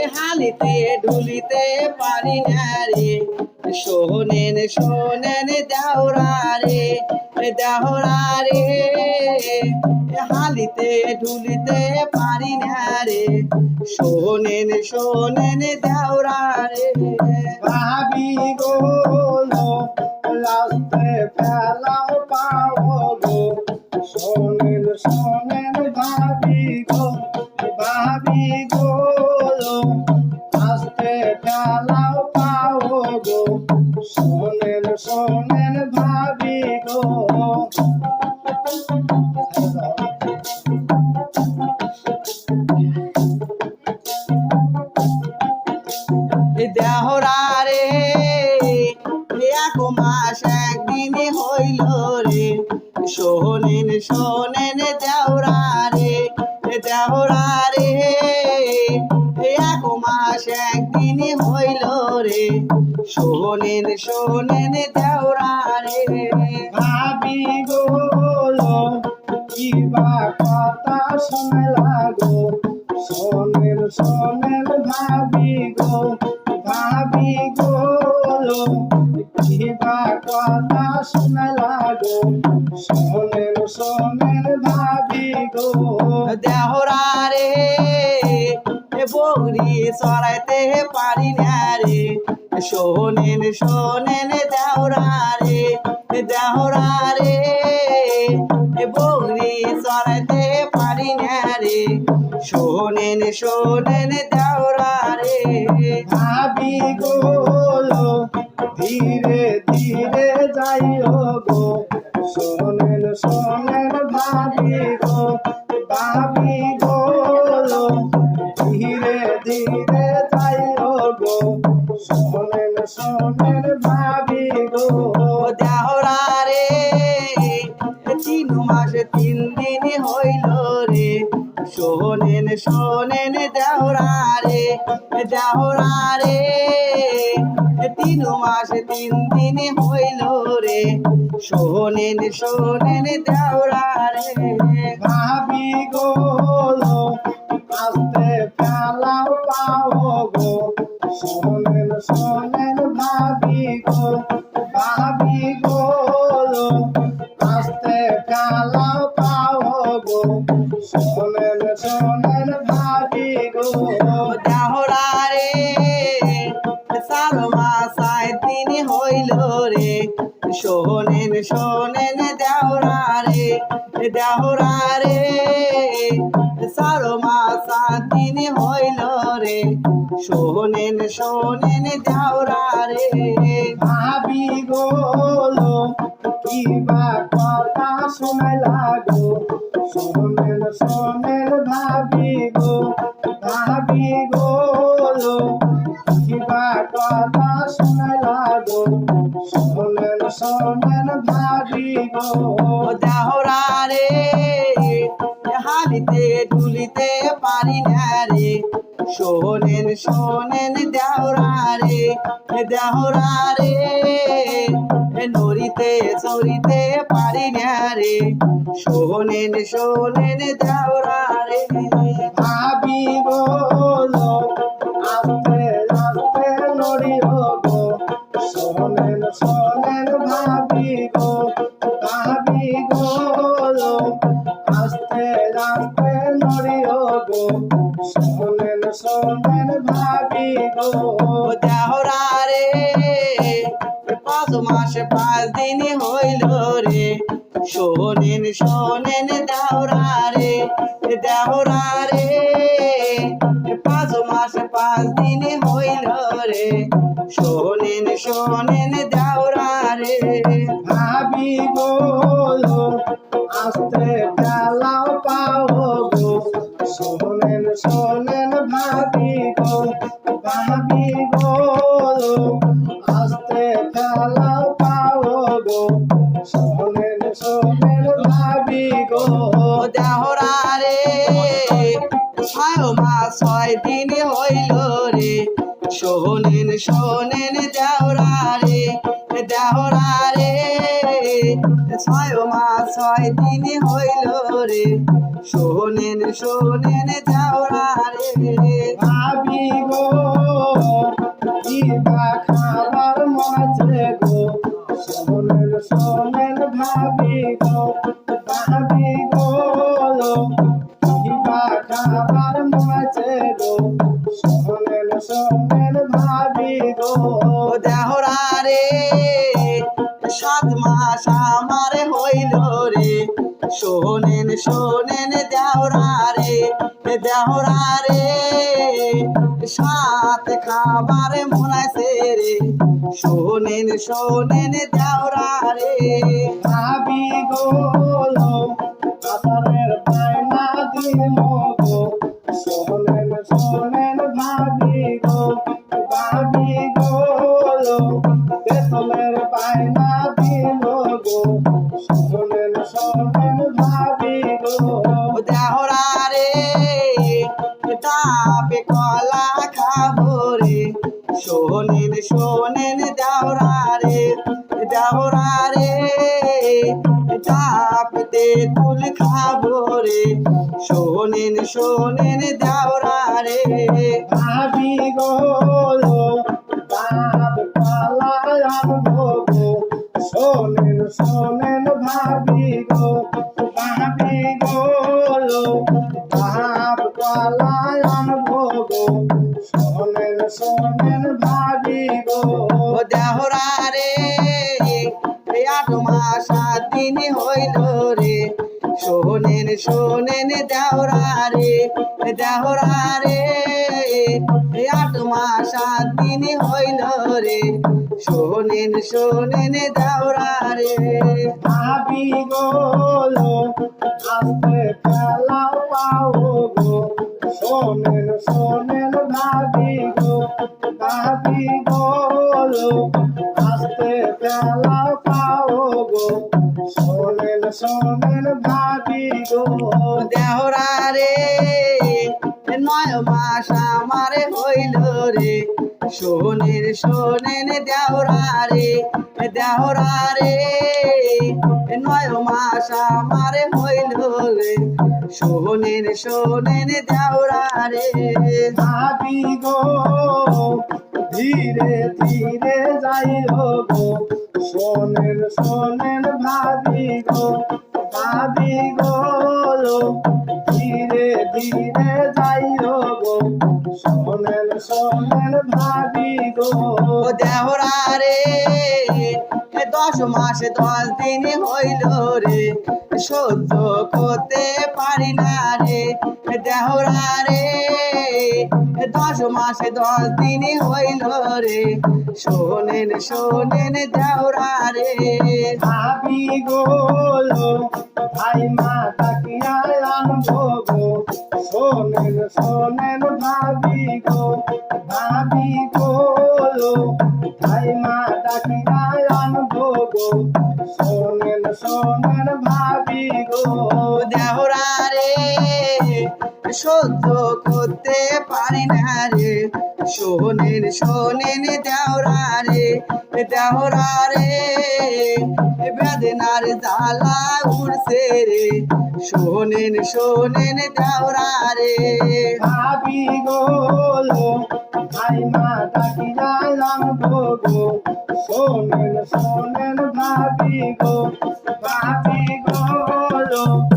এ হালিতে ঢুলিতে পারি না রে। শোনেন শোনেন দেওরা রে। দেওরা রে হালিতে ঢুলিতে পারি না রে। শোনেন শোনেন দেওরা রে ভাবি গো লাস্টে ফেলাও পাও গো শোনেন শোনেন ফেলাও পাও গো শোনেন শোনেন ভাবি গো। দেহরা রে এক মাস একদিন হইল রে। শোনেন শোনেন দেহরা রে দেহরা রে। একদিন হইল রে। শোনেন শোনেন দেহরা রে। ভাবি গো কিবা কথা শুনে লাগো। শোনেন শোনেন ভাবি গো ভাবি গো কিবা কথা শুনে লাগো। শোনেন শোনেন ভাবি গো। দেহরা রে। এ বগরি সরাইতে পারি না শোনেন শোনেন দেহরা রে রে। এ বগরি পারি না শোনেন শোনেন দেহরা রে। ভাবি গো, ধীরে ধীরে যাইও গো। শোনেন শোনেন ভাবি গো ভাবি গো। শোনেন দেহরা রে দেহরা রে। তিন মাস তিন দিন হইল রে। শোনেন শোনেন দেহরা রে। ভাবি গো আস্তে ফেলাও পাও গো। শোনেন শোনেন ভাবি গো মাসায় তিনি হইল রে। শোনেন শোনেন দেহরা রে দেহরা রে। সারো মাসা তিনি হইল রে। শোনেন শোনেন দেহরা রে। ভাবি গো, কিবা কথা শুনে লাগো। শোনেন শোনেন ভাবি গো ভাবি গো। শোনেন শোনেন ভাবি গো। দেহরা রে হালিতে ঢুলিতে পারি না রে। শোনেন শোনেন দেহরা রে দেহরা রে নড়িতে চড়িতে পারি না রে। শোনেন শোনেন দেহরা রে। ভাবি গো আস্তে শোনেন শোনেন ভাবি গো আস্তে আস্তে নড়িও গো শোনেন শোনেন গো। দেহরা রে, পাঁচ মাস পাঁচ দিন হইল রে। শোনেন শোনেন দেহরা রে দেহরা রে, পাঁচ মাস পাঁচ দিন হইল রে। শোনেন শোনেন দেহরা রে। ভাবি গো আস্তে চালাও পাও গো। শোনেন শোনেন ভাবি গো ভাবি গো শোনেন শোনেন দেওরা রে দেওরা রে। ছয় মাস, ছয় দিন হইল রে। শোনেন শোনেন দেওরা রে। ভাবি গো খাবার মাঝে গো। শোনেন শোনেন ভাবি গো। সাত মাস আমার হইল রে। শোনেন শোনেন দেওরা রে দেওরা রে। সাত খাবার মনাইছে রে। শোনেন শোনেন দেওরা রে। ভাবি গো দেহরা রে তাপে কলা খাব রে। শোনেন শোনেন দেহরা রে দেহরা রে তাপতে তুল খাব রে। শোনেন শোনেন দেহরা রে ভাবি গো বাপ পালায়াম গো। শোনেন শোনেন শোনেন ভাবি গো দেহরা রে আট মাস সাত দিন হইল রে। শোনেন শোনেন দেহরা রে দেহরা রে আট মাস সাত দিন হইল রে। শোনেন শোনেন দেহরা রে। ভাবি গো আস্তে খেলা পাও গো। শোনেন শোনেন ভাবি গো ভাবি গো আস্তে খেলা পাও গো। শোনেন শোনেন ভাবি গো। দেহরা রে, নয় মাস আমার হইল রে। শোনেন শোনেন দেহরা রে দেহরা রে। নয় মাস আমার হইল রে। শোনেন শোনেন দেহরা রে। ভাবি গো ধীরে ধীরে যাইও গো শোনেন শোনেন ভাবি গো ভাবি গো ধীরে ধীরে যাইও গো শোনেন শোনেন ভাবি গো। ও দেহরা রে। দশ মাসে দশ দিন হইল রে। সহ্য করতে পারি না রে, দেহরা রে। দশ মাসে দশ দিন হইল রে। শোনেন শোনেন দেহরা রে। ভাবি গো ভাই মা তাকিয়া আনব গো শোনেন শোনেন ভাবি গো ভাবি গো ভাই মা আনব গো, শোনেন গো। দেহরা রে, সহ্য করতে পারি না রে। শোনেন শোনেন দেহরা রে দেহরা রে, বেদনার জ্বালা উড়ছে রে। শোনেন শোনেন দেহরা রে। ভাবি গো ভাই মা আনব গো শোনেন শোনেন ভাবি গো ভাবি গো